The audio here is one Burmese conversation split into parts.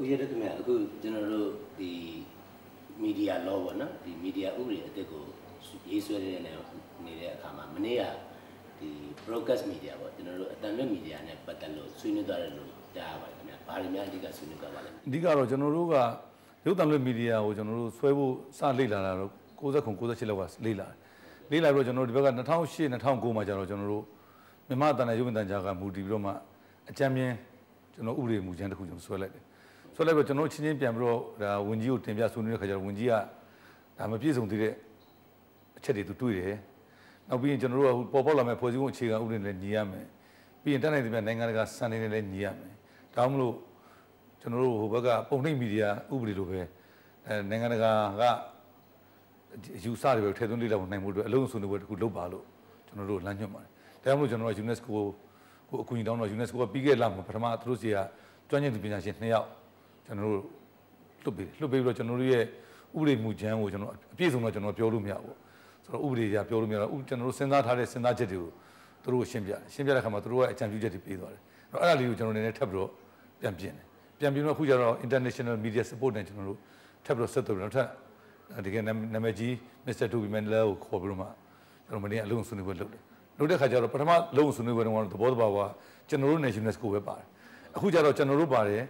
ဦးရတဲ့ခင်ဗျအခုကျွန်တော်တို့ဒီမီဒီယာ law ပေါ့နော်ဒီမီဒီယာဥပဒေအသစ်ကိုရေးဆွဲနေတဲ့နေတဲ့အခါမှာမနေ့ကဒီ broadcast media ပေါ့ကျွန်တော်တို့အတန်လွတ် media နဲ့ပတ်သက်လို့ဆွေးနွေးသွားတယ်လို့ကြားရပါတယ်ခင်ဗျဘာတွေများအဓိကဆွေးနွေးသွားပါလဲအဓိကတော့ကျွန်တော်တို့ကရုပ်သံလွှင့်မီဒီယာကိုကျွန်တော်တို့ဆွဲဖို့စလေ့လာတာတော့69 68လောက်ကလေ့လာတယ်လေ့လာပြီးတော့ကျွန်တော်တို့ဒီဘက်က2008 2009မှာကျတော့ကျွန်တော်တို့မြန်မာတန်တဲ့ရုပ်သံကြားကမူတည်ပြီးတော့မှအကြမ်းမြင်ကျွန်တော်ဥပဒေမူကြမ်းတစ်ခုကျွန်တော်ဆွဲလိုက်တယ် ဆွဲလိုက်ပြီးတော့ကျွန်တော်တို့ချင်းချင်းပြန်ပြီးတော့ဒါဝန်ကြီးကိုတင်ပြဆွေးနွေးတဲ့ခါကျတော့ဝန်ကြီးကဒါမပြည့်စုံသေးတဲ့အချက်တွေသူတွေးတယ်နောက်ပြီးရင်ကျွန်တော်တို့ကပေါ်ပေါက်လာမဲ့ဖွဲ့စည်းပုံအခြေခံဥပဒေနဲ့ညီရမယ်ပြီးရင်တက်နိုင်တဲ့ပြန်နိုင်ငံတကာစံနေနဲ့လည်းညီရမယ်ဒါမှမဟုတ်ကျွန်တော်တို့ဟိုဘက်ကပုံနှိပ်မီဒီယာဥပဒေလိုပဲအဲနိုင်ငံတကာကအယူဆတွေပဲထည့်သွင်းလေ့လာနိုင်မှုအတွက်အလုံးစုံတွေတစ်ခုလုပ်ပါလို့ကျွန်တော်တို့လမ်းညွှန်ပါတယ်။ဒါကြောင့်မလို့ကျွန်တော်တို့ UNESCO ကိုအကူအညီတောင်းတော့ UNESCO ကပြီးခဲ့လာမှာပထမသူတို့စီကကျွမ်းကျင်သူပညာရှင်2ယောက် ကျွန်တော်တို့လွတ်ပေးလွတ်ပေးပြီးတော့ကျွန်တော်တို့ရဲ့ဥပဒေမူကြမ်းကိုကျွန်တော်အပြည့်စုံတော့ကျွန်တော်ပြောလို့မရဘူး။ဆိုတော့ဥပဒေကြီးပြောလို့မရတော့ကျွန်တော်တို့စဉ်းစားထားတဲ့စဉ်းစားချက်တွေကိုသူတို့ရှင်းပြရှင်းပြတဲ့အခါမှာသူတို့ရဲ့အကြံပြုချက်တွေပေးသွားတယ်။အဲ့တော့အဲ့ဒါလေးကိုကျွန်တော်နည်းနည်းထပ်ပြီးတော့ပြန်ပြင်တယ်။ပြန်ပြီးတော့အခုကျတော့ international media support နဲ့ကျွန်တော်တို့ထပ်ပြီးတော့ဆက်သွယ်ပြီးတော့ထပ်ဒီကနာမည်ကြီး Mr. Toby Mandela ကိုခေါ်ပြီးတော့မှကျွန်တော်မနေ့ကအလုံးဆွေးနွေးပွဲလုပ်တယ်။လုပ်တဲ့ခါကျတော့ပထမလုံးဆွေးနွေးပွဲတုန်းကတော့သဘောတဘာဝကျွန်တော်တို့ national school ပဲပါတယ်။အခုကျတော့ကျွန်တော်တို့ပါတယ်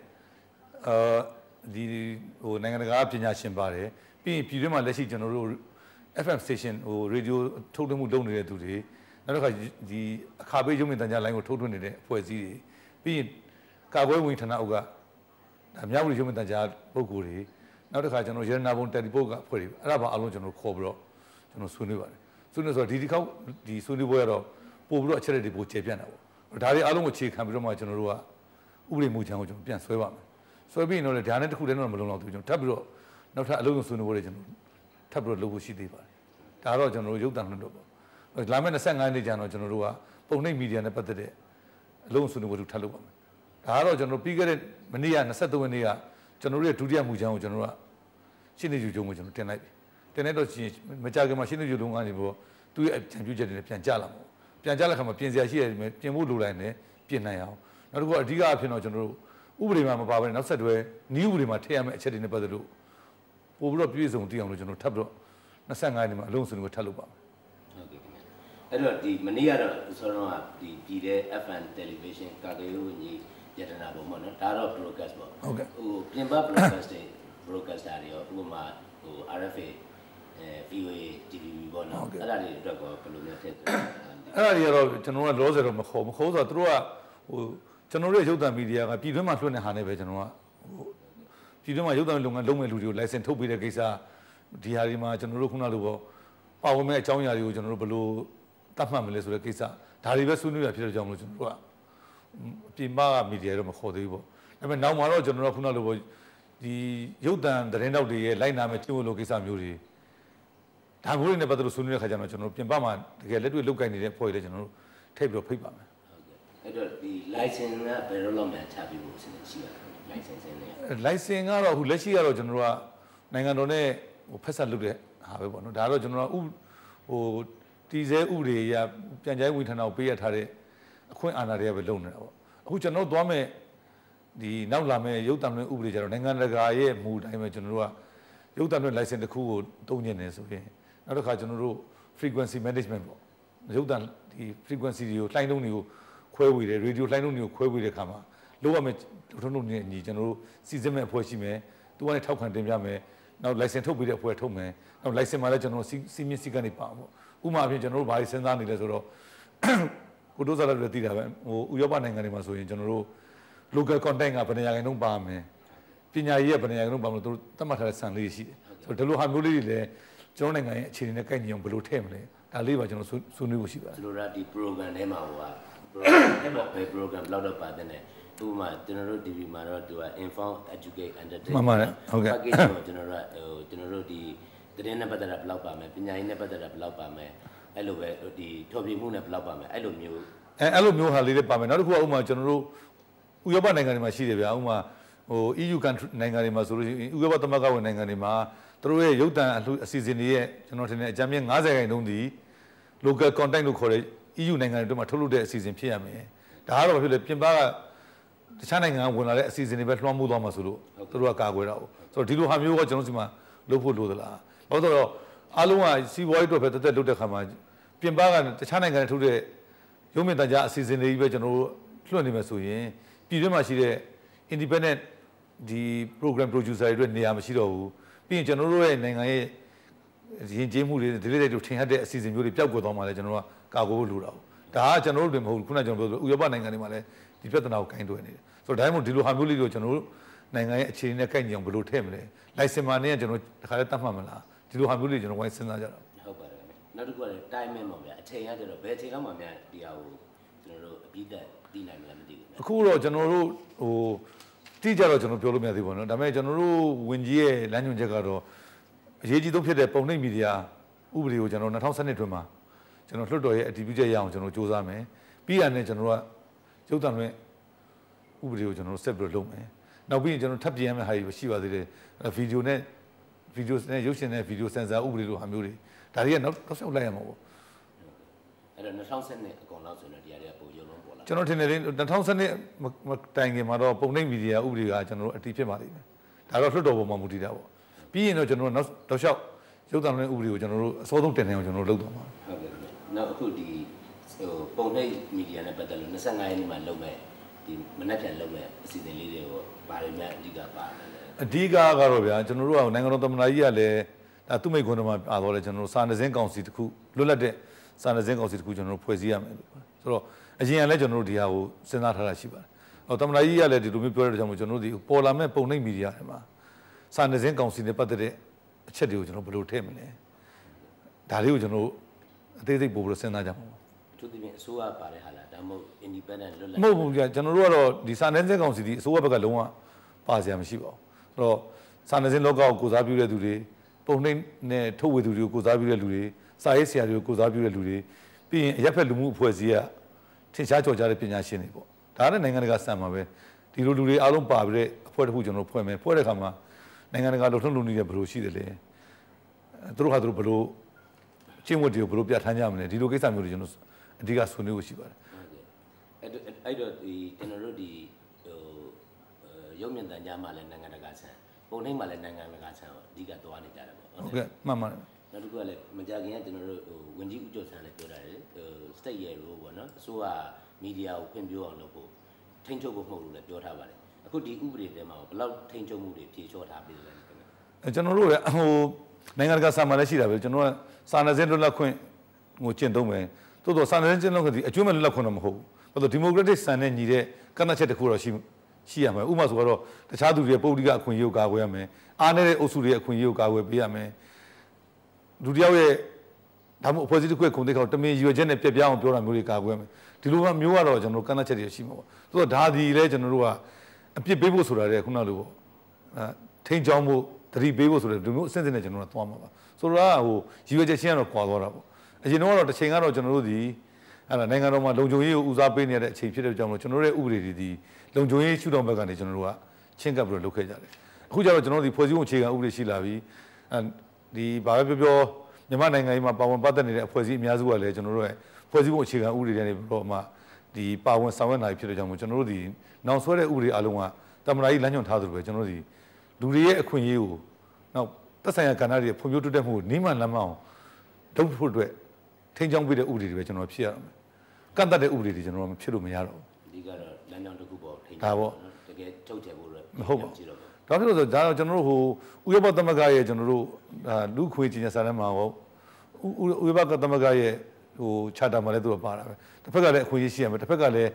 အာဒီဟိုနိုင်ငံတကာပညာရှင်ပါတယ်။ပြီးရင်ပြည်တွင်းမှာလက်ရှိကျွန်တော်တို့ FM station ဟို radio ထုတ်လွှင့်မှုလုပ်နေတဲ့သူတွေနောက်တစ်ခါဒီအခါပေးရုံမြင့်တန်ကြားလိုင်းကိုထုတ်လွှင့်နေတဲ့အဖွဲ့အစည်းတွေပြီးရင်ကာကွယ်ဝင်ဌာနအုပ်ကဒါမြောက်ဝတီရုံးမတန်ကြားပုံကိုယ်တွေနောက်တစ်ခါကျွန်တော်ရတနာဘုံတယ်လီပို့ကဖွဲ့တွေအဲ့ဒါပါအလုံးကျွန်တော်ခေါ်ပြီးတော့ကျွန်တော်ဆွေးနွေးပါတယ်ဆွေးနွေးဆိုတော့ဒီဒီခေါက်ဒီဆွေးနွေးပွဲကတော့ပို့ပြီးတော့အချက်တွေပို့ကျေပြန့်တာပေါ့ဒါတွေအားလုံးကိုခြေခံပြီးတော့မှကျွန်တော်တို့ကဥပဒေမူချမ်းကိုကျွန်တော်ပြန်ဆွဲပါမယ် ဆွဲပြီးရင်တော့လေဒါနဲ့တစ်ခုတည်းတော့မလုံလောက်ဘူးကျွန်တော်ထပ်ပြီးတော့နောက်ထပ်အလုံးစုံဆွေးနွေးပွဲတွေကျွန်တော်ထပ်ပြီးတော့လုပ်ဖို့ရှိသေးပါတယ်ဒါတော့ကျွန်တော်တို့ရုပ်တံလွှင့်တော့ပေါ့လာမယ့်25ရက်နေ့ကျတော့ကျွန်တော်တို့ကပုံနှိပ်မီဒီယာနဲ့ပတ်သက်တဲ့အလုံးစုံဆွေးနွေးပွဲတွေထပ်လုပ်ပါမယ်ဒါကတော့ကျွန်တော်ပြီးခဲ့တဲ့မနေ့က23ရက်နေ့ကကျွန်တော်တို့ရဲ့ဒုတိယမူချမ်းကိုကျွန်တော်တို့ကရှင်းနေယူကြုံကိုကျွန်တော်တင်လိုက်ပြီတင်လိုက်တော့ရှင်မကြခင်မှာရှင်းနေယူလုံးကနေပြီးတော့သူ့ရဲ့အကြံပြုချက်တွေနဲ့ပြန်ကြလာမှာပြန်ကြတဲ့ခါမှာပြင်စရာရှိရတယ်ပြင်ဖို့လိုလိုက်တယ်ပြင်နိုင်အောင်နောက်တစ်ခုအဓိကအဖြစ်တော့ကျွန်တော်တို့ ဥပဒေမှာမပါဘဲနောက်ဆက်တွဲနည်းဥပဒေမှာထည့်ရမယ့်အချက်တွေနဲ့ပတ်သက်လို့ပို့ပြီးတော့ပြည့်စုံတည်အောင်လို့ကျွန်တော်ထပ်ပြီးတော့25ရက်နေ့မှာအလုံးစုံကိုထပ်လုပ်ပါမယ်ဟုတ်ကဲ့ခင်ဗျအဲ့တော့ဒီမနေ့ကတော့ဆိုတော့ဒီပြည်တဲ့ FN television ကာကွယ်ရေးဝန်ကြီးယတနာဘုံပေါ့နော်ဒါတော့ broadcast ပေါ့ဟုတ်ကဲ့ဟိုပြင်ပ broadcast တွေ broadcaster တွေရောဥပမာဟို RFA အဲ VOA TVB ပေါ့နော်အဲ့ဒါတွေအတွက်ကောဘယ်လိုလဲဖြစ်လဲအဲ့ဒါတွေကတော့ကျွန်တော်ကလောဆယ်တော့မခေါ်မခေါ်ဆိုတော့သူတို့ကဟို ကျွန်တော်တို့ရဲ့ရုပ်သံမီဒီယာကပြည်တွင်းမှာလွှင့်တဲ့ဟာနဲ့ပဲကျွန်တော်ကဟိုပြည်တွင်းမှာရုပ်သံလုပ်ငန်းလုပ်မဲ့လူတွေကို license ထုတ်ပေးတဲ့ကိစ္စဒီဟာဒီမှာကျွန်တော်တို့ခုနလိုပေါ့ပါဝင်မဲ့အကြောင်းအရာတွေကိုကျွန်တော်တို့ဘယ်လိုတတ်မှတ်မလဲဆိုတဲ့ကိစ္စဒါတွေပဲဆွေးနွေးရဖြစ်တဲ့ကြောင့်မလို့ကျွန်တော်တို့ကပြင်ပကမီဒီယာတော့မခေါ်သေးဘူးပေါ့ဒါပေမဲ့နောက်မှာတော့ကျွန်တော်တို့ခုနလိုပေါ့ဒီရုပ်သံသတင်းတောက်တွေရဲ့လိုက်နာမဲ့ကျင့်ဝတ်လိုကိစ္စမျိုးတွေဒါမျိုးတွေနဲ့ပတ်သက်လို့ဆွေးနွေးတဲ့ခါကျတော့ကျွန်တော်တို့ပြင်ပမှာတကယ်လက်တွေ့လုတ်ကိုင်နေတဲ့ဖွဲ့တွေလည်းကျွန်တော်တို့ထိပ်ပြီးတော့ဖိတ်ပါမယ်ဟုတ်ကဲ့ အဲ့တော့ဒီ license ကဘယ်လိုလုပ်မှချပြီးဖို့အစီအစဉ်ရှိရလဲ license နဲ့အဲ license ကတော့အခုလက်ရှိကတော့ကျွန်တော်တို့ကနိုင်ငံတော်နဲ့ဟိုဖက်ဆက်လုပ်တဲ့ဟာပဲပေါ့နော်ဒါကတော့ကျွန်တော်တို့ကဥဟိုတီစဲဥတွေရပြန်ကြားဝင်ဌာနကိုပေးရထားတဲ့အခွင့်အာဏာတွေကပဲလုပ်နေတာပေါ့အခုကျွန်တော်တို့သွားမဲ့ဒီနောက်လာမဲ့ရုပ်တံလွှင့်ဥပဒေကြတော့နိုင်ငံတကာရဲ့မူတိုင်းပဲကျွန်တော်တို့ကရုပ်တံလွှင့် license တစ်ခုကိုတုံးညင်နေဆိုရင်နောက်တစ်ခါကျွန်တော်တို့ frequency management ပေါ့ရုပ်တံဒီ frequency တွေကိုလှိုင်းလုံးတွေကို ခွဲဝေတယ် radio လှိုင်းလုံးတွေကိုခွဲဝေတဲ့အခါမှာလိုရမယ့်ထုံးထုံးနဲ့ညီကျွန်တော်တို့စီစဉ်မဲ့အဖွဲ့ရှိမယ်သူကနေထောက်ခံတင်ပြမယ်နောက် license ထုတ်ပေးတဲ့အဖွဲ့ထုတ်မယ်နောက် license မှာလည်းကျွန်တော်တို့စီမင်းစီကနေပါပေါ့ဥပမာအဖြစ်ကျွန်တော်တို့ဘာတွေစဉ်းစားနေလဲဆိုတော့ကိုတို့စားလည်းသိတာပဲဟိုဥရောပနိုင်ငံတွေမှာဆိုရင်ကျွန်တော်တို့ local content ကဘယ်နေရာခိုင်နှုန်းပါမယ်ပညာရေးကဘယ်နေရာခိုင်နှုန်းပါမလို့သူတို့သတ်မှတ်ထားတဲ့စံလေးရှိတယ်ဆိုတော့ဒီလိုဟာမျိုးလေးတွေလည်းကျွန်တော်နိုင်ငံရဲ့အခြေအနေနဲ့ကိုက်ညီအောင်ဘယ်လိုထည့်မလဲဒါလေးပါကျွန်တော်ဆွေးနွေးဖို့ရှိပါတယ်သူတို့ကဒီ program ထဲမှာဟိုက program ထဲမှာပဲ program လောက်တော့ပါတယ်နဲ့ဥပမာကျွန်တော်တို့ TV မှာတော့သူက inform educate entertain မှန်ပါတယ်ဟုတ်ကဲ့ package ကိုကျွန်တော်တို့ကဟိုကျွန်တော်တို့ဒီသတင်းနဲ့ပတ်သက်တာဘယ်လောက်ပါမယ်ပညာရေးနဲ့ပတ်သက်တာဘယ်လောက်ပါမယ်အဲ့လိုပဲဒီထော်ပြမှုနဲ့ဘယ်လောက်ပါမယ်အဲ့လိုမျိုးအဲအဲ့လိုမျိုးဟာလေးတွေပါမယ်နောက်တစ်ခုကဥပမာကျွန်တော်တို့ဥရောပနိုင်ငံတွေမှာရှိတယ်ဗျာဥပမာဟို EU country နိုင်ငံတွေမှာဆိုလို့ရှိရင်ဥရောပသမဂ္ဂဝင်နိုင်ငံတွေမှာသူတို့ရဲ့ရုပ်သံအလှူအစီအစဉ်တွေရဲ့ကျွန်တော်ထင်တယ်အကြမ်းမြင့်90ခိုင်နှုန်းဒီ local content လို့ခေါ်တဲ့ EU နိုင်ငံတွေမှာထုတ်လုပ်တဲ့အစီအစဉ်ဖြစ်ရမယ်ဒါကတော့ဘာဖြစ်လဲပြင်ပကတခြားနိုင်ငံကဝင်လာတဲ့အစီအစဉ်တွေပဲလွှမ်းမိုးသွားမှာဆိုလို့သူတို့ကကာကွယ်တာ哦ဆိုတော့ဒီလိုဟာမျိုးကကျွန်တော်စီမှာလုပ်ဖို့လိုသလားဘာလို့ဆိုတော့အားလုံးကစီးပွားရေးအတွက်ပဲတက်တက်လုပ်တဲ့ခါမှာပြင်ပကတခြားနိုင်ငံတွေထုတ်တဲ့ရုံးမြင့်တန်ကြားအစီအစဉ်တွေကြီးပဲကျွန်တော်တို့လွှတ်နေမယ်ဆိုရင်ပြည်တွင်းမှာရှိတဲ့ independent ဒီ program producer တွေအတွက်နေရာမရှိတော့ဘူးပြီးရင်ကျွန်တော်တို့ရဲ့နိုင်ငံရဲ့ရင်ကျေးမှုတွေဒီလေးတွေထင်ဟပ်တဲ့အစီအစဉ်မျိုးတွေပျောက်ကွယ်သွားမှလည်းကျွန်တော်တို့က ကာကွယ်ဖို့လိုတာပေါ့ဒါကကျွန်တော်တို့တွေမဟုတ်ဘူးခုနကကျွန်တော်ပြောသလိုဥရောပနိုင်ငံတွေမှာလည်းဒီပြဿနာကိုကင်တွယ်နေတယ်ဆိုတော့ဒါမှမဟုတ်ဒီလိုဟာမျိုးလေးတွေကိုကျွန်တော်တို့နိုင်ငံရဲ့အခြေအနေနဲ့ကိုက်ညီအောင်ဘယ်လိုထည့်မလဲလိုင်စင်မာနဲ့ကျွန်တော်တခါလေးတတ်မှတ်မလားဒီလိုဟာမျိုးလေးကျွန်တော်ဝိုင်းစဉ်းစားကြတာဟုတ်ပါတယ်နောက်တစ်ခုကလည်း timing ပေါ့ဗျာအချိန်ကကျတော့ဘယ်အချိန်လောက်မှများဒီဟာကိုကျွန်တော်တို့အပြီးသက်သိနိုင်မလားမသိဘူးအခုတော့ကျွန်တော်တို့ဟိုတိကျတော့ကျွန်တော်ပြောလို့မရသေးဘူးပေါ့နော်ဒါပေမဲ့ကျွန်တော်တို့ဝင်ကြီးရဲ့လမ်းညွှန်ချက်ကတော့အရေးကြီးဆုံးဖြစ်တဲ့ပုံနှိပ်မီဒီယာဥပဒေကိုကျွန်တော်2012တွင်မှာ ကျွန်တော်လွှတ်တော်ရဲ့အတည်ပြုချက်ရအောင်ကျွန်တော်စ조사မယ်ပြီးရတဲ့ကျွန်တော်ကရုပ်သံလွှင့်ဥပဒေကိုကျွန်တော်တို့ဆက်ပြီးတော့လုပ်မယ်နောက်ပြီးရင်ကျွန်တော်ထပ်ပြင်ရမယ့်ဟာတွေရှိပါသေးတယ်ဗီဒီယိုနဲ့ဗီဒီယိုနဲ့ရုပ်ရှင်နဲ့ဗီဒီယိုဆင်ဆာဥပဒေလိုဟာမျိုးတွေဒါတွေကနောက်တော့ဆက်လိုက်ရမှာပေါ့အဲ့တော့2012အကောင်လောက်ဆိုရင်တော့ဒီဟာတွေကပုံရုံလုံးပေါ်လာကျွန်တော်ထင်တယ်လေ2012မတိုင်ခင်မှာတော့ပုံနှိပ်မီဒီယာဥပဒေကကျွန်တော်တို့အတည်ဖြစ်ပါလိမ့်မယ်ဒါတော့လွှတ်တော်ပေါ်မှာမူတည်တာပေါ့ပြီးရင်တော့ကျွန်တော်တို့နောက်တော့လျှောက်ရုပ်သံလွှင့်ဥပဒေကိုကျွန်တော်တို့အစောဆုံးတင်နေအောင်ကျွန်တော်တို့လုပ်သွားမှာဟုတ်ကဲ့ နောက်အခုဒီဟိုပုံနှိပ်မီဒီယာနဲ့ပတ်သက်လို့25ရက်နေ့မှာလုပ်မဲ့ဒီမနက်ဖြန်လုပ်မဲ့အစီအစဉ်လေးတွေကိုဘာတွေများအဓိကပါတယ်လဲအဓိကကတော့ဗျာကျွန်တော်တို့ကနိုင်ငံတော်သမ္မတကြီးကလည်းဒါသူ့မိတ်ခွန်းတော်မှာပါတော့လေကျွန်တော်တို့စာနယ်ဇင်းကောင်စီတစ်ခုလွတ်လပ်တဲ့စာနယ်ဇင်းကောင်စီတစ်ခုကျွန်တော်တို့ဖွဲ့စည်းရမယ်လို့ဆိုတော့အရင်ကလည်းကျွန်တော်တို့ဒီဟာကိုစဉ်းစားထားတာရှိပါတယ်ဟောသမ္မတကြီးကလည်းဒီလိုမျိုးပြောတဲ့ကြောင့်မို့ကျွန်တော်တို့ဒီပေါ်လာမဲ့ပုံနှိပ်မီဒီယာတွေမှာစာနယ်ဇင်းကောင်စီနဲ့ပတ်သက်တဲ့အချက်တွေကိုကျွန်တော်ဘယ်လိုထည့်မလဲဒါလေးကိုကျွန်တော်တို့ အသေးစိတ်ပို့ပြီးတော့စဉ်းစားကြမှာပါသူတည်ပြင်အစိုးရပါတယ်ဟာလားဒါမှမဟုတ် independent လွတ်လပ်မဟုတ်ဘူးကြာကျွန်တော်တို့ကတော့ဒီစာနယ်ဇင်းကောင်စီဒီအစိုးရဘက်ကလုံးဝပါစရာမရှိပါဘူးအဲ့တော့စာနယ်ဇင်းလောကကိုကိုစားပြုတဲ့သူတွေပုံနှိပ်နဲ့ထုတ်ဝေသူတွေကိုကိုစားပြုတဲ့လူတွေစာရေးဆရာတွေကိုကိုစားပြုတဲ့လူတွေပြီးရင်အရက်ဖက်လူမှုအဖွဲ့အစည်းကထင်ရှားကြော်ကြားတဲ့ပညာရှင်တွေပေါ့ဒါကလည်းနိုင်ငံတကာစံမှာပဲဒီလိုလူတွေအားလုံးပါပြီးတဲ့အဖွဲ့တစ်ခုကျွန်တော်တို့ဖွဲ့မယ်ဖွဲ့တဲ့အခါမှာနိုင်ငံတကာလုံထုံးလုံနည်းတွေဘယ်လိုရှိတယ်လဲအဲသူတို့ဟာသူတို့ဘယ်လို ကျင့်ဝတ်တွေကိုဘယ်လိုပြဋ္ဌာန်းကြမလဲဒီလိုကိစ္စမျိုးတွေကျွန်တော်အဓိကဆွေးနွေးဖို့ရှိပါတယ်အဲ့တော့အဲ့တော့ဒီကျွန်တော်တို့ဒီဟိုရုပ်မြင်သံကြားမှာလည်းနိုင်ငံတကာဆန်ပုံနှိပ်မှာလည်းနိုင်ငံတကာဆန်အဓိကသွားနေကြတယ်ပေါ့ဟုတ်ကဲ့မှန်ပါတယ်နောက်တစ်ခုကလည်းမကြခင်ကကျွန်တော်တို့ဟိုဝင်ကြီးဦးကျော်ဆန်းလည်းပြောတာလေဟို state ရဲ့ role ပေါ့နော်အစိုးရမီဒီယာကိုဖွံ့ဖြိုးအောင်လုပ်ဖို့ထိန်းချုပ်ဖို့မဟုတ်လို့လည်းပြောထားပါတယ်အခုဒီဥပဒေထဲမှာဘယ်လောက်ထိန်းချုပ်မှုတွေဖြေလျှော့ထားပြီးလဲခင်ဗျအဲကျွန်တော်တို့လည်းဟို နိုင်ငံတကာစာမှလည်းရှိတာပဲကျွန်တော်ကစာနယ်ဇင်းလွတ်လပ်ခွင့်ဟိုကျင့်သုံးမယ်တိုးတော့စာနယ်ဇင်းကျင့်သုံးခွင့်ဒီအကျွမ်းမဲ့လွတ်လပ်ခွင့်တော့မဟုတ်ဘူးဘာလို့ဒီမိုကရက်တစ်စံနဲ့ညီတဲ့ကန့်သတ်ချက်တစ်ခုတော့ရှိရှိရမယ်ဥပမာဆိုတော့တခြားသူတွေရဲ့ပုဂ္ဂလိကအခွင့်အရေးကိုကာကွယ်ရမယ်အားနည်းတဲ့အုပ်စုတွေရဲ့အခွင့်အရေးကိုကာကွယ်ပေးရမယ်လူတစ်ယောက်ရဲ့ဒါမှမဟုတ်အဖွဲ့အစည်းတစ်ခုရဲ့ခုံတိတ်ခေါတမင်ရွယ်ချက်နဲ့ပြက်ပြားအောင်ပြောတာမျိုးတွေကာကွယ်ရမယ်ဒီလိုမှမျိုးကတော့ကျွန်တော်တို့ကန့်သတ်ချက်တွေရှိမှာပေါ့တိုးတော့ဒါဒီလဲကျွန်တော်တို့ကအပြစ်ပေးဖို့ဆိုတာလေခုနလိုပေါ့အဲထိန်ချောင်းဖို့ တတိပေးဖို့ဆိုတဲ့ဒီမျိုးအစစ်အစစ်နဲ့ကျွန်တော်တို့သွားမှာပါဆိုတော့ဟိုရွယ်ချက်ချင်းကတော့ကွာသွားတာပေါ့အရင်တော့တစ်ချိန်ကတော့ကျွန်တော်တို့ဒီအဲ့ဒါနိုင်ငံတော်မှာလုံခြုံရေးကိုဦးစားပေးနေတဲ့အချိန်ဖြစ်တဲ့ကြောင့်မို့ကျွန်တော်တို့ရဲ့ဥပဒေတွေဒီလုံခြုံရေးရှုထောင့်ဘက်ကနေကျွန်တော်တို့ကချင်းကပ်ပြီးတော့လုပ်ခဲ့ကြတယ်အခုကျတော့ကျွန်တော်တို့ဒီဖွဲ့စည်းပုံအခြေခံဥပဒေရှိလာပြီအဲဒီဘာပဲပြောပြောမြန်မာနိုင်ငံကြီးမှာပါဝင်ပတ်သက်နေတဲ့အဖွဲ့အစည်းအများစုကလည်းကျွန်တော်တို့ရဲ့ဖွဲ့စည်းပုံအခြေခံဥပဒေတွေနဲ့ပြီးတော့မှဒီပါဝင်ဆောင်ရွက်နိုင်ဖြစ်တဲ့ကြောင့်မို့ကျွန်တော်တို့ဒီနောက်ဆွဲတဲ့ဥပဒေအလုံးကတမန်တော်ကြီးလမ်းညွှန်ထားသလိုပဲကျွန်တော်တို့ဒီ လူတွေရဲ့အခွင့်အရေးကိုနောက်သက်ဆိုင်ရာကဏ္ဍတွေဖွံ့ဖြိုးတိုးတက်မှုကိုနိမ့်မှန်လမ်းမအောင်လုပ်ဖို့အတွက်ထိန်းချောင်းပေးတဲ့ဥပဒေတွေပဲကျွန်တော်ဖြစ်ရအောင်ကန့်တတ်တဲ့ဥပဒေတွေကျွန်တော်မဖြစ်လို့မရတော့ဘူးအဓိကတော့လမ်းကြောင်းတစ်ခုပေါ်ထိန်းဒါပေါ့တကယ်ထုတ်ချယ်ဖို့လည်းမဟုတ်ပါဘူးကြည့်တော့ပေါ့ဒါဖြစ်လို့ဆိုဒါတော့ကျွန်တော်တို့ဟိုဥရောပသမဂ္ဂရဲ့ကျွန်တော်တို့ဒါလူခွေကြီးညာစာထဲမှာဟောဥဥရောပသမဂ္ဂရဲ့ဟိုချာတာမှာလည်းသူကပါတာပဲတစ်ဖက်ကလည်းအခွင့်အရေးရှိရမယ်တစ်ဖက်ကလည်း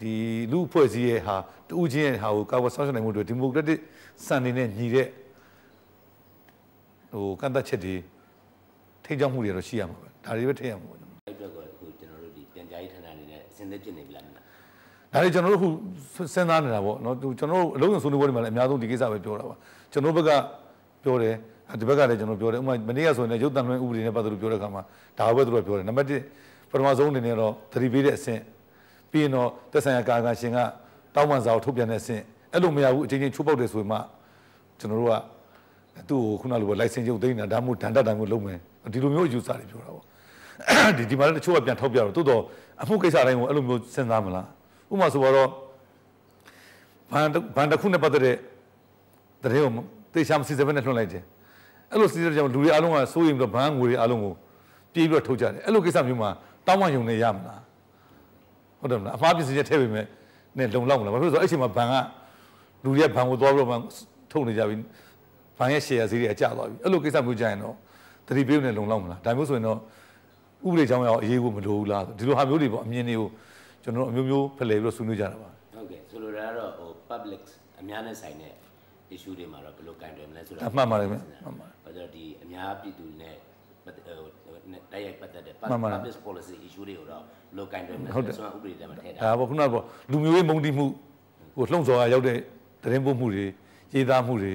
ဒီလူအဖွဲ့အစည်းရဲ့ဟာတူးချင်းရဲ့ဟာကိုကာဝဆောင်းရှင်းနိုင်မှုတွေဒီမိုကရက်တစ်စံနေနဲ့ညီတဲ့ဟိုကန့်သက်ချက်တွေထိန်းချောင်းမှုတွေတော့ရှိရမှာပဲဒါတွေပဲထိန်းရမှာပေါ့ကျွန်တော်အဲ့တော့ကအခုကျွန်တော်တို့ဒီပြန်ကြားရေးဌာနအနေနဲ့အစဉ်သစ်ဖြစ်နေပြီလားမလားဒါတွေကျွန်တော်တို့ခုစဉ်းစားနေတာပေါ့နော်သူကျွန်တော်တို့အလုံးစုံဆွေးနွေးပွဲတွေမှာလည်းအများဆုံးဒီကိစ္စပဲပြောတာပါကျွန်တော်တို့ဘက်ကပြောတယ်ဒီဘက်ကလည်းကျွန်တော်ပြောတယ်ဥပမာမနေ့ကဆိုရင်လည်းရုပ်တံလွှင့်ဥပဒေနဲ့ပတ်သက်လို့ပြောတဲ့အခါမှာဒါပဲသူတို့ကပြောတယ်နံပါတ်1ပထမဆုံးအနေနဲ့တော့သတိပေးတဲ့အဆင့် ပြီးရင်တော့သက်ဆိုင်ရာကာကရှင်ကတောင်းပန်စာကိုထုတ်ပြန်တဲ့အဆင့်အဲ့လိုမရဘူးအချင်းချင်းချိုးပေါက်တယ်ဆိုရင်မှကျွန်တော်တို့ကသူ့ကိုခုနလိုပဲ license ရုပ်သိမ်းတာဒါမှမဟုတ်ဒဏ်တက်တာမျိုးလုပ်မယ်ဒီလိုမျိုးအယူဆတွေပြောတာပေါ့ဒီဒီမှာလည်းတချို့ကပြန်ထောက်ပြတော့တိုးတော့အမှုကိစ္စတိုင်းကိုအဲ့လိုမျိုးစဉ်းစားမလားဥပမာဆိုတော့ဘန်ဘန်တစ်ခုနဲ့ပတ်သက်တဲ့တရင်ကိုတေချာမစီစပဲနဲ့ထွန်းလိုက်တယ်အဲ့လိုစီစတဲ့ကြောင့်လူတွေအားလုံးကစိုးရိမ်ပြီးတော့ဘန်ငွေတွေအားလုံးကိုပြေးပြီးတော့ထုတ်ကြတယ်အဲ့လိုကိစ္စမျိုးမှာတောင်းမှယုံနေရမလား ဟုတ်တယ်မလားအမှားပစ္စည်းချက်ထည့်ပေးမယ်နဲ့လုံလောက်မလားဘာဖြစ်လို့ဆိုတော့အဲ့ချိန်မှာဘန်ကလူတွေကဘန်ကိုသွားပြီးတော့ထုတ်နေကြပြီဘန်ရဲ့ share ဈေးတွေအကျသွားပြီအဲ့လိုကိစ္စမျိုးကြရင်တော့တတိပေးနဲ့လုံလောက်မလားဒါမျိုးဆိုရင်တော့ဥပဒေကြောင်းရောအရေးကိုမလိုဘူးလားဒီလိုဟာမျိုးတွေပေါ့အမြင်တွေကိုကျွန်တော်တို့အမျိုးမျိုးဖလှယ်ပြီးတော့ဆွေးနွေးကြတာပါဟုတ်ကဲ့ဆိုလိုတာကတော့ဟို public အများနဲ့ဆိုင်တဲ့ issue တွေမှာတော့ဘယ်လိုကင်တွယ်မလဲဆိုတာအမှန်ပါတယ်ဗျမှန်ပါတယ်ဘာလို့ဒီအများပြည်သူနဲ့ပ တ်သက်ဟိုတိုက်ရိုက်ပတ်သက်တဲ့မှန်ပါတယ် public policy issue တွေကိုတော့ဘယ်လိုကင်တွယ်မလဲဟုတ်တယ်ဆိုတော့ဥပဒေထဲမှာထည့်တာဒါပေါ့ခုနကပေါ့လူမျိုးရေးမုန်းတိမှုဟိုလှုံ့ဆော်ရရောက်တဲ့တရင်ပို့မှုတွေရေးသားမှုတွေ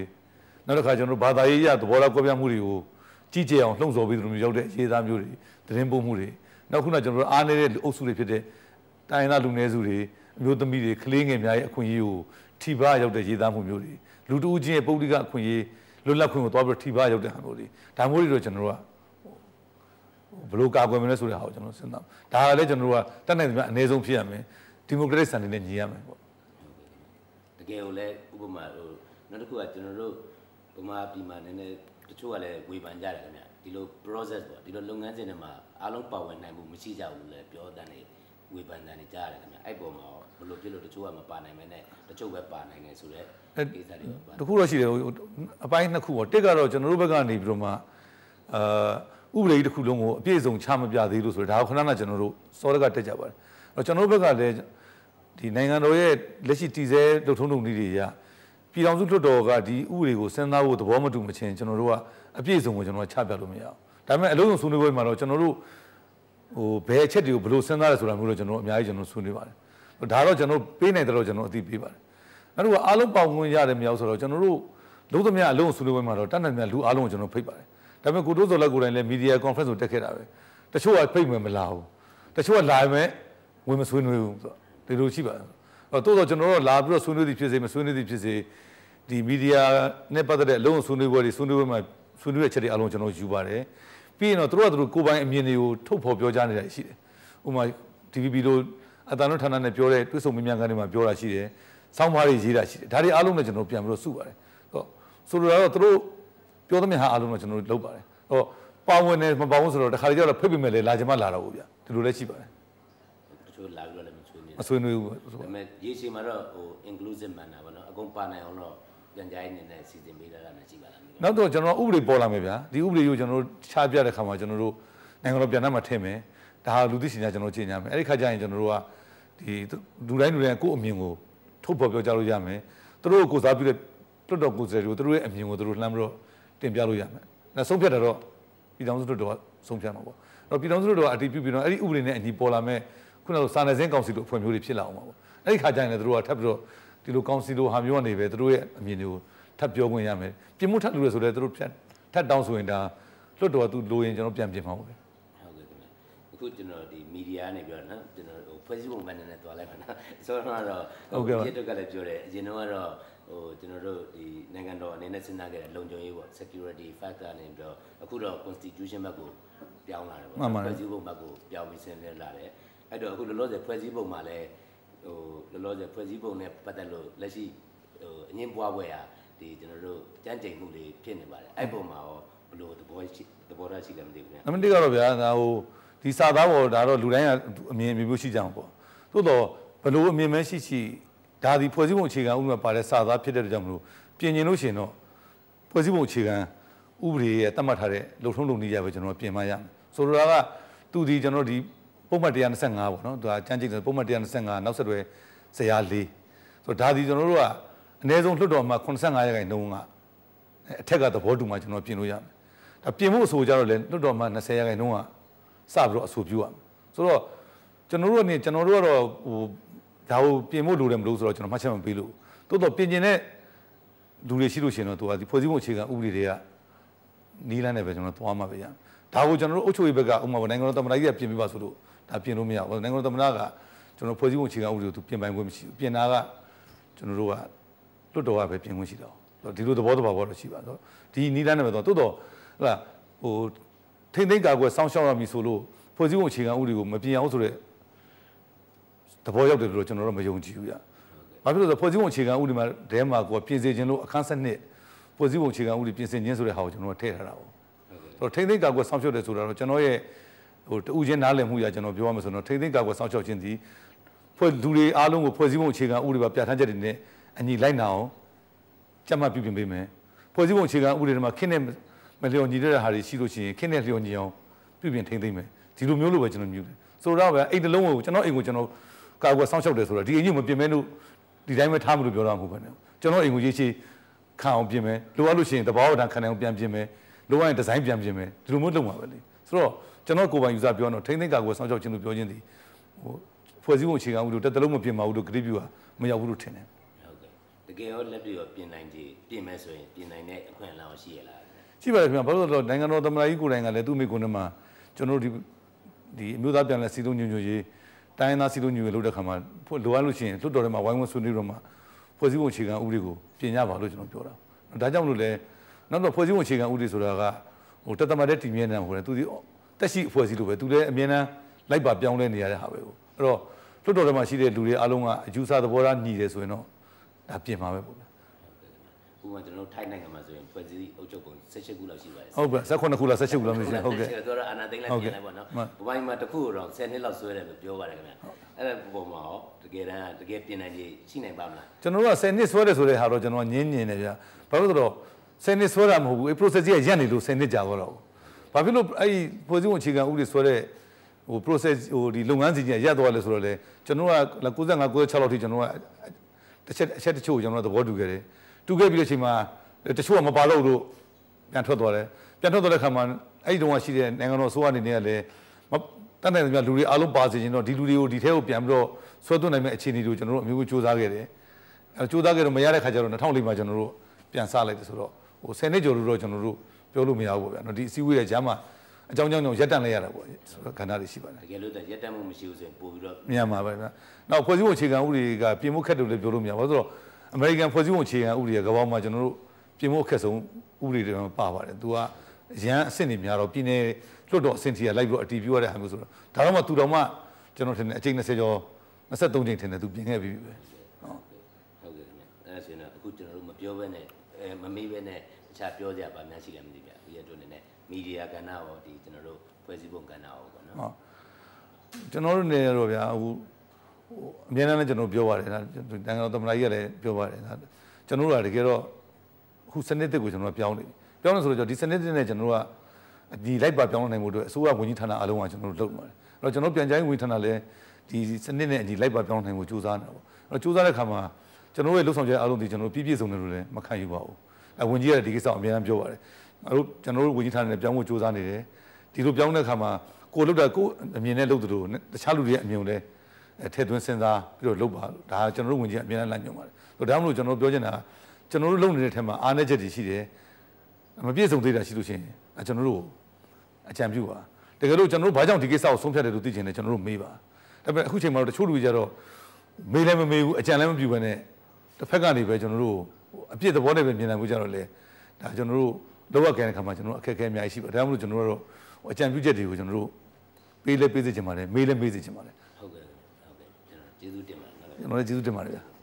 နောက်တစ်ခါကျွန်တော်တို့ဘာသာရေးရသဘောထားကွဲပြားမှုတွေကိုကြီးကျယ်အောင်လှုံ့ဆော်ပြီးသူမျိုးရောက်တဲ့ရေးသားမျိုးတွေတရင်ပို့မှုတွေနောက်ခုနကကျွန်တော်တို့အားနေတဲ့အုပ်စုတွေဖြစ်တဲ့တိုင်းရင်းသားလူနည်းစုတွေအမျိုးသမီးတွေကလေးငယ်များရဲ့အခွင့်အရေးကိုထိပါရောက်တဲ့ရေးသားမှုမျိုးတွေလူတဦးချင်းရဲ့ပုဂ္ဂလိကအခွင့်အရေးလွတ်လပ်ခွင့်ကိုသွားပြီးတော့ထိပါရောက်တဲ့ဟာမျိုးတွေဒါမျိုးတွေတော့ကျွန်တော်တို့က ဘယ်လိုကာကွယ်မလဲဆိုတဲ့ဟာကိုကျွန်တော်စဉ်းစားဒါကလည်းကျွန်တော်တို့ကတက်နိုင်သမျှအနည်းဆုံးဖြစ်ရမယ်ဒီမိုကရက်တစ်စံတွေနဲ့ညီရမယ်ပေါ့တကယ်ကိုလည်းဥပမာဟိုနောက်တစ်ခုကကျွန်တော်တို့ဗမာပြည်မှာနည်းနည်းတချို့ကလည်းဝေဖန်ကြတယ်ခင်ဗျဒီလို process ပေါ့ဒီလိုလုပ်ငန်းစဉ်တွေမှာအားလုံးပါဝင်နိုင်မှုမရှိကြဘူးလေပြောတဲ့နေဝေဖန်တဲ့နေကြားရတယ်ခင်ဗျအဲ့ပေါ်မှာဘယ်လိုဖြစ်လို့တချို့ကမပါနိုင်မဲနဲ့တချို့ပဲပါနိုင်တယ်ဆိုတော့ကိစ္စတွေပါတခုတော့ရှိတယ်ဟိုအပိုင်းနှစ်ခုပေါ့တစ်ကတော့ကျွန်တော်တို့ဘက်ကနေပြီးတော့မှအာ ဥပဒေကြီးတစ်ခုလုံးကိုအပြည့်အစုံချမပြသေးလို့ဆိုတော့ဒါကိုခဏခဏကျွန်တော်တို့စောရကတက်ကြပါတယ်အဲ့တော့ကျွန်တော်တို့ဘက်ကလည်းဒီနိုင်ငံတော်ရဲ့လက်ရှိတည်ဆဲလှုပ်ထုံးလုပ်နည်းတွေရပြည်ထောင်စုလွှတ်တော်ကဒီဥပဒေကိုစဉ်းစားဖို့သဘောမတူမချင်းကျွန်တော်တို့ကအပြည့်အစုံကိုကျွန်တော်ကချပြလို့မရအောင်ဒါပေမဲ့အလုံးစုံဆွေးနွေးပွဲမှာတော့ကျွန်တော်တို့ဟိုဘယ်အချက်တွေကိုဘယ်လိုစဉ်းစားလဲဆိုတာမျိုးတော့ကျွန်တော်အများကြီးကျွန်တော်ဆွေးနွေးပါတယ်။ဒါတော့ကျွန်တော်ပေးနိုင်တယ်လို့ကျွန်တော်အသိပေးပါတယ်။နောက်တစ်ခုကအားလုံးပေါင်းဝင်ရတယ်မြောက်ဆိုတော့ကျွန်တော်တို့လုံးသမျှအလုံးဆွေးနွေးပွဲမှာတော့တတ်နိုင်မြလူအားလုံးကိုကျွန်တော်ဖိတ်ပါတယ်။ ဒါပေမဲ့ကိုတိုးစောလက်ကိုယ်တိုင်လည်း media conference ကိုတက်ခဲ့တာပဲ။တချို့ကဖိတ်မယ်မလာဘူး။တချို့ကလာမယ်ဝင်မဆွေးနွေးဘူးဆိုတော့ဒီလိုရှိပါတယ်။အဲ့တော့ကျွန်တော်တို့လာပြီးတော့ဆွေးနွေးသည်ဖြစ်စေမဆွေးနွေးသည်ဖြစ်စေဒီ media နဲ့ပတ်သက်တဲ့အလုံးဆွေးနွေးပွဲတွေဆွေးနွေးပွဲမှာဆွေးနွေးတဲ့ချက်တွေအားလုံးကျွန်တော်ယူပါတယ်။ပြီးရင်တော့တို့ကတို့ကိုယ်ပိုင်အမြင်တွေကိုထုတ်ဖော်ပြောကြားနေတာရှိတယ်။ဥပမာ TVB တို့အတန်တို့ဌာနနဲ့ပြောတဲ့တွစ်ဆုံမင်းများကနေမှာပြောတာရှိတယ်။စောင်းပါးတွေရေးတာရှိတယ်။ဒါတွေအားလုံးနဲ့ကျွန်တော်ပြန်ပြီးတော့စုပါတယ်။ဟောဆိုလိုတာတော့တို့ ပြောသမျှဟာအားလုံးတော့ကျွန်တော်လုပ်ပါတယ်။ဟောပါဝင်တယ်မပါဝင်ဆိုတော့တခါတလေကျတော့ဖိတ်ပြမယ်လေလာချင်မှလာတော့ဘူးဗျာ။ဒီလိုလည်းရှိပါတယ်တချို့လာပြီးတော့လည်းမဆွေးနွေး။မဆွေးနွေးဘူးဆိုဒါပေမဲ့ရေရှည်မှာတော့ဟို inclusive manner ပေါ့နော်အကုန်ပါနိုင်အောင်တော့ပြန်ကြားရေးနေနဲ့စီစဉ်ပေးတာလည်းရှိပါလားမသိဘူးနောက်တော့ကျွန်တော်ဥပဒေပေါ်လာမယ်ဗျာဒီဥပဒေကိုကျွန်တော်တို့ချပြတဲ့ခါမှာကျွန်တော်တို့နိုင်ငံတော်ပြန်နှံ့မှာထည့်မယ်ဒါဟာလူသိရှင်များကျွန်တော်တို့ကျင့်ကြမယ်အဲ့ဒီခါကျရင်ကျွန်တော်တို့ကဒီလူတိုင်းလူတိုင်းကိုယ့်အမြင်ကိုထုတ်ဖော်ပြောကြလို့ရမယ်သူတို့ကိုကိုစားပြုတဲ့တွတ်တော်ကိုယ်စားတွေကိုသူတို့ရဲ့အမြင်ကိုသူတို့လှမ်းပြီးတော့ တင်ပြလို့ရမယ်နောက်ဆုံးဖြတ်တာတော့ပြည်ထောင်စုတွတ်တော်ကဆုံးဖြတ်မှာပေါ့အဲ့တော့ပြည်ထောင်စုတွတ်တော်ကအတည်ပြုပြီးတော့အဲ့ဒီဥပဒေနဲ့အညီပေါ်လာမဲ့ခုနကစာနယ်ဇင်းကောင်စီတို့အဖွဲ့မျိုးတွေဖြစ်လာအောင်ပါပေါ့အဲ့ဒီခါကျရင်လည်းသူတို့ကထပ်ပြီးတော့ဒီလိုကောင်စီတို့ဟာမျိုးကနေပဲသူတို့ရဲ့အမြင်တွေကိုထပ်ပြောခွင့်ရမယ်ပြင်မှုထပ်လို့ရဆိုတော့သူတို့ဖြတ်ထပ်တောင်းဆိုရင်ဒါလွတ်တော်ကသူလိုရင်ကျွန်တော်ပြန်ပြင်မှာပေါ့ဗျဟုတ်ကဲ့ခင်ဗျအခုကျွန်တော်ဒီမီဒီယာနဲ့ပြောတာနော်ကျွန်တော်ဟိုဖွဲ့စည်းပုံမှန်နဲ့တွားလိုက်ပါနော်ဆိုတော့တော့ဟုတ်ကဲ့ပါဒီတော့ကလည်းပြောတယ်အရင်တော့ကတော့ ဟိုကျွန်တော်တို့ဒီနိုင်ငံတော်အနေနဲ့စဉ်းစားခဲ့တဲ့လုံခြုံရေးပေါ့ security factor နဲ့ပြောအခုတော့ constitution ဘက်ကိုပြောင်းလာတယ်ပေါ့မှန်ပါတယ်ဖွဲ့စည်းပုံဘက်ကိုပြောင်းပြီးဆင်းရဲလာတယ်အဲ့တော့အခုလောလောဆယ်ဖွဲ့စည်းပုံမှာလည်းဟိုလောလောဆယ်ဖွဲ့စည်းပုံနဲ့ပတ်သက်လို့လက်ရှိဟိုအငင်းပွားပွဲဟာဒီကျွန်တော်တို့ကြမ်းကြိမ်မှုတွေဖြစ်နေပါတယ်အဲ့ပုံမှာရောဘယ်လိုသဘောရှိသဘောထားရှိလဲမသိဘူးခင်ဗျနံပါတ်1ကတော့ဗျာဒါဟိုဒီစာသားပေါ်ဒါတော့လူတိုင်းကအမြင်အမျိုးမျိုးရှိကြအောင်ပေါ့သို့တော့ဘလို့အမြင်မဲရှိရှိ ဒါဒီဖွဲ့စည်းပုံအခြေခံဥပဒေမှာပါတဲ့စာသားဖြစ်တဲ့အတွက်ကြောင့်မလို့ပြင်ကျင်လို့ရှိရင်တော့ဖွဲ့စည်းပုံအခြေခံဥပဒေရဲ့တတ်မှတ်ထားတဲ့လုံထုံးလုံနည်းရပဲကျွန်တော်ပြင်မရမယ်ဆိုလိုတာကသူဒီကျွန်တော်ဒီပုံမှန်125ပေါ့နော်သူကကြမ်းကြိတ်တယ်ပုံမှန်125နောက်ဆက်တွဲဇရာ၄ဆိုတော့ဒါဒီကျွန်တော်တို့ကအနည်းဆုံးလွှတ်တော်မှာ85ရာခိုင်နှုန်းကအထက်ကသဘောတူမှကျွန်တော်ပြင်လို့ရမယ်ဒါပြင်ဖို့ဆိုကြတော့လေလွှတ်တော်မှာ20ရာခိုင်နှုန်းကစပြီးတော့အဆိုပြုရမယ်ဆိုတော့ကျွန်တော်တို့ကနေကျွန်တော်တို့ကတော့ဟို ဒါကိုပြင်ဖို့လိုတယ်မလို့ဆိုတော့ကျွန်တော်မှတ်ချက်မပေးလို့တိုးတော့ပြင်ကျင်တဲ့လူတွေရှိလို့ရှိရင်တော့သူကဒီဖွဲ့စည်းပုံအခြေခံဥပဒေတွေကနီးလန်းနဲ့ပဲကျွန်တော်သွားမှာပဲရဒါကိုကျွန်တော်တို့အုပ်ချုပ်ရေးဘက်ကဥပမာနိုင်ငံတော်သမ္မတကြီးကပြင်ပြပါဆိုလို့ဒါပြင်လို့မရဘူးနိုင်ငံတော်သမ္မတကကျွန်တော်ဖွဲ့စည်းပုံအခြေခံဥပဒေကိုသူပြင်ပိုင်ခွင့်မရှိဘူးပြင်တာကကျွန်တော်တို့ကလွတ်တော်ကပဲပြင်ခွင့်ရှိတော့ဒီလိုသဘောတဘာဘောတော့ရှိပါတော့ဒီနီးလန်းနဲ့ပဲတော့တိုးတော့ဟလာဟိုထိမ့်သိမ့်ကာကွယ်စောင့်ရှောက်ရမည်ဆိုလို့ဖွဲ့စည်းပုံအခြေခံဥပဒေကိုမပြင်အောင်ဆိုတဲ့ သဘောရောက်တယ်လို့ကျွန်တော်တို့မယုံကြည်ဘူးဗျဘာဖြစ်လို့လဲဆိုတော့ဖွဲ့စည်းပုံအခြေခံဥပဒေမှာတဲမှာကိုပြင်ဆင်ခြင်းလို့အခန်းစနစ်ဖွဲ့စည်းပုံအခြေခံဥပဒေပြင်ဆင်ခြင်းဆိုတဲ့ဟာကိုကျွန်တော်ထည့်ထားတာပေါ့ဆိုတော့ထိမ့်သိမ့်ကာကွယ်ဆောင်ရှောက်တယ်ဆိုတာတော့ကျွန်တော်ရဲ့ဟိုတူချင်းနားလည်မှုရကျွန်တော်ပြောရမယ်ဆိုတော့ထိမ့်သိမ့်ကာကွယ်ဆောင်ရှောက်ခြင်းဒီဖွဲ့လူတွေအားလုံးကိုဖွဲ့စည်းပုံအခြေခံဥပဒေပါပြဋ္ဌာန်းချက်တွေနဲ့အညီလိုက်နာအောင်ကြက်မှတ်ပြုပြင်ပေးမယ်ဖွဲ့စည်းပုံအခြေခံဥပဒေတွေမှာခင်းနဲ့မလျော်ညီတဲ့ဟာတွေရှိလို့ရှိရင်ခင်းနဲ့လျော်ညီအောင်ပြုပြင်ထိမ့်သိမ့်မယ်ဒီလိုမျိုးလို့ပဲကျွန်တော်မြူတယ်ဆိုတော့ဗျအိမ်တစ်လုံးကိုကျွန်တော်အိမ်ကိုကျွန်တော် ကာကွယ်ဆောင်ရှောက်တယ်ဆိုတော့ဒီအိမ်ကြီးမပြင်မဲလို့ဒီတိုင်းပဲထားမလို့ပြောတာမဟုတ်ပါနဲ့ကျွန်တော်အိမ်ကိုရေးချေခံအောင်ပြင်မယ်လိုအပ်လို့ရှိရင်တဘာဝတန်ခံနိုင်အောင်ပြန်ပြင်မယ်လိုအပ်ရင်ဒီဇိုင်းပြန်ပြင်မယ်ဒီလိုမျိုးလုပ်မှာပဲလေဆိုတော့ကျွန်တော်ကိုယ်ပိုင်ယူဆပြောတော့ထိမ့်သိမ့်ကာကွယ်ဆောင်ရှောက်ခြင်းလို့ပြောခြင်းဒီဟိုဖွဲ့စည်းပုံအခြေခံဥပဒေတက်တလုံးမပြင်ပါဘူးလို့ဂရိပြုဟာမရောက်ဘူးလို့ထင်တယ်ဟုတ်ကဲ့တကယ်ရောလက်တွေ့ရောပြင်နိုင်ကြပြင်မယ်ဆိုရင်ပြင်နိုင်တဲ့အခွင့်အလမ်းရှိရလားရှိပါတယ်ခင်ဗျာဘာလို့လဲဆိုတော့နိုင်ငံတော်သမ္မတကြီးကိုယ်တိုင်ကလည်းသူ့မိကွန်းထဲမှာကျွန်တော်တို့ဒီဒီအမျိုးသားပြန်လဲစီလုံးညွညွရေး တိုင်းရင်းသားစီလုံးညွရေးလုပ်တဲ့ခါမှာဖွဲ့လိုအပ်လို့ရှိရင်လွတ်တော်ထဲမှာဝိုင်းဝန်းဆွေးနွေးတော့မှဖွဲ့စည်းပုံအခြေခံဥပဒေကိုပြင်ရပါလို့ကျွန်တော်ပြောတာဒါကြောင့်မလို့လဲနောက်တော့ဖွဲ့စည်းပုံအခြေခံဥပဒေဆိုတာကဟိုတသမတ်တဲ့တည်မြဲနေတာမဟုတ်ဘူးသူဒီတက်ရှိအဖွဲ့အစည်းလိုပဲသူလည်းအမြဲတမ်းလိုက်ပါပြောင်းလဲနေရတဲ့ဟာပဲကိုအဲ့တော့လွတ်တော်ထဲမှာရှိတဲ့လူတွေအားလုံးကအယူဆသဘောထားညီတယ်ဆိုရင်တော့ဒါပြင်မှာပဲပေါ့ဗျာ ဥပမာကျွန်တော်တို့ထိုင်းနိုင်ငံမှာဆိုရင်ဖွဲ့စည်းအုပ်ချုပ်ပုံ16ခုလောက်ရှိပါတယ်ဟုတ်ကဲ့18ခုလား18ခုလားမရှိဘူးဟုတ်ကဲ့ဆိုတော့အာနာသိန်းလိုက်ပြင်လိုက်ပေါ့နော်ဘဝိုင်းမှာတစ်ခုတော့10နှစ်လောက်ဆွဲတယ်လို့ပြောပါတယ်ခင်ဗျအဲ့ဒါပုံမှာရောတကယ်တမ်းတကယ်ပြင်နိုင်ကြရှိနိုင်ပါမလားကျွန်တော်တို့က10နှစ်ဆွဲတယ်ဆိုတဲ့ဟာတော့ကျွန်တော်ကညင်းညင်းနေဗျာဘာလို့လဲဆိုတော့10နှစ်ဆွဲတာမဟုတ်ဘူးအဲ့ process ကြီးကရက်နေလို့10နှစ်ကြာသွားတော့ဘာဖြစ်လို့အဲ့ဒီဖွဲ့စည်းပုံအခြေခံဥပဒေဆွဲတဲ့ဟို process ဟိုဒီလုပ်ငန်းစဉ်ကြီးကရက်သွားလဲဆိုတော့လေကျွန်တော်က95 96လောက်ထိကျွန်တော်ကတစ်ချက်အချက်တချို့ကျွန်တော်သဘောတူခဲ့တယ် တူခဲ့ပြီးတဲ့အချိန်မှာတချို့ကမပါလို့လို့ပြန်ထွက်သွားတယ်ပြန်ထွက်သွားတဲ့ခါမှာအဲ့ဒီတုန်းကရှိတဲ့နိုင်ငံတော်အစိုးရအနေနဲ့ကလည်းတတ်နိုင်တယ်များလူတွေအားလုံးပါစေချင်တော့ဒီလူတွေကိုဒီထဲကိုပြန်ပြီးတော့ဆွဲသွင်းနိုင်မဲ့အခြေအနေတွေကိုကျွန်တော်တို့အမျိုးမျိုးစူးစမ်းခဲ့တယ်အဲကြိုးစားကြတော့မရတဲ့ခါကျတော့2004မှာကျွန်တော်တို့ပြန်စလိုက်တယ်ဆိုတော့ဟို10နှစ်ကျော်လို့တော့ကျွန်တော်တို့ပြောလို့မရဘူးပေါ့ဗျာနော်ဒီအစည်းအဝေးရဲ့ဂျမ်းမှာအကြောင်းကြောင်းကြောင့်ရက်တန့်လိုက်ရတာပေါ့ဆိုတော့ခန္ဓာတွေရှိပါတယ်တကယ်လို့ရက်တက်မှုမရှိဘူးဆိုရင်ပို့ပြီးတော့မြန်မာပါဗျာနောက်ဖွဲ့စည်းပုံအခြေခံဥပဒေကပြင်ဖို့ခက်တယ်လို့ပြောလို့မရဘူးဆိုတော့ အမေရိကန်ဖွဲ့စည်းပုံအခြေခံဥပဒေကကမ္ဘာမှာကျွန်တော်တို့ပြင်ဖို့အခက်ဆုံးဥပဒေတွေမှာပါပါတယ်သူကအရန်အဆင့်တွေများတော့ပြည်နယ်လွတ်တော်အဆင့်ထိကလိုက်ပြီးတော့အတီးပြရတဲ့ဟာမျိုးဆိုတော့ဒါတော့မှသူတော်မှကျွန်တော်ထင်တယ်အချိန်20ကျော်23ချိန်ထင်တယ်သူပြင်ခဲ့ပြီးပြီပဲဟုတ်ကဲ့ခင်ဗျအဲ့ဒါဆိုရင်တော့အခုကျွန်တော်တို့မပြောဘဲနဲ့အဲမမေးဘဲနဲ့တခြားပြောစရာပါများရှိတယ်မသိဗျဒီအတွက်လည်းမီဒီယာကဏ္ဍရောဒီကျွန်တော်တို့ဖွဲ့စည်းပုံကဏ္ဍရောပေါ့နော်ဟုတ်ကျွန်တော်တို့နေရတော့ဗျာဟို ဟိုအများနဲ့ကျွန်တော်ပြောပါတယ်ဒါနိုင်ငံတော်သမ္မတကြီးကလည်းပြောပါတယ်ဒါကျွန်တော်တို့ကတကယ်တော့အခုစနစ်တစ်ကိုကျွန်တော်တို့ပြောင်းနေပြီပြောင်းလို့ဆိုတော့ဒီစနစ်တစ်နဲ့ကျွန်တော်တို့ကဒီလိုက်ပါပြောင်းနိုင်မှုအတွက်အစိုးရဝန်ကြီးဌာနအားလုံးကကျွန်တော်တို့လုပ်နေပါတယ်အဲ့တော့ကျွန်တော်ပြန်ကြိုင်းဝန်ကြီးဌာနလည်းဒီစနစ်နဲ့ဒီလိုက်ပါပြောင်းနိုင်မှုစူးစမ်းနေတာပေါ့အဲ့တော့စူးစမ်းတဲ့ခါမှာကျွန်တော်တို့ရဲ့လှုပ်ဆောင်ချက်အားလုံးဒီကျွန်တော်တို့ပြည့်ပြည့်စုံတယ်လို့လည်းမခံယူပါဘူးအဲဝန်ကြီးကဒီကိစ္စအများကြီးပြောပါတယ်အဲ့တော့ကျွန်တော်တို့ဝန်ကြီးဌာနနဲ့ပြောင်းဖို့စူးစမ်းနေတယ်ဒီလိုပြောင်းတဲ့ခါမှာကိုလုတ်တာကိုအမြင်နဲ့လုတ်တယ်လို့တခြားလူတွေရဲ့အမြင်ကိုလည်းအဲ ထည့်သွင်းစဉ်းစားပြီးတော့လုတ်ပါလို့ဒါကျွန်တော်တို့ဝန်ကြီးကအများကြီးလမ်းညွှန်ပါတယ်ဒါကြောင့်မလို့ကျွန်တော်တို့ပြောချင်တာကကျွန်တော်တို့လုပ်နေတဲ့ထက်မှာအားနည်းချက်တွေရှိတယ်မပြည့်စုံသေးတာရှိလို့ရှိရင်အဲကျွန်တော်တို့အကြံပြုပါတကယ်လို့ကျွန်တော်တို့ဘာကြောင့်ဒီကိစ္စကိုဆုံးဖြတ်တယ်လို့သိချင်တယ်ကျွန်တော်တို့မေးပါဒါပေမဲ့အခုချိန်မှာတော့တချို့လူတွေကြတော့မေးလည်းမမေးဘူးအကြံလည်းမပြုဘဲနဲ့တစ်ဖက်ကနေပဲကျွန်တော်တို့အပြစ်သဘောနဲ့ပဲမြင်နိုင်မှုကြတော့လေဒါကျွန်တော်တို့လောကကန်တဲ့ခါမှာကျွန်တော်တို့အခက်အခဲအများကြီးရှိပါတယ်ဒါကြောင့်မလို့ကျွန်တော်တို့ကတော့အကြံပြုချက်တွေကိုကျွန်တော်တို့ပေးလဲပေးစေချင်ပါတယ်မေးလဲမေးစေချင်ပါတယ်ဟုတ် ကဲ့ဟုတ်ကဲ့ကျွန်တော်ကျေးဇူးတင်ပါတယ်နော်ကျွန်တော်လည်းကျေးဇူးတင်ပါတယ်ဗျာ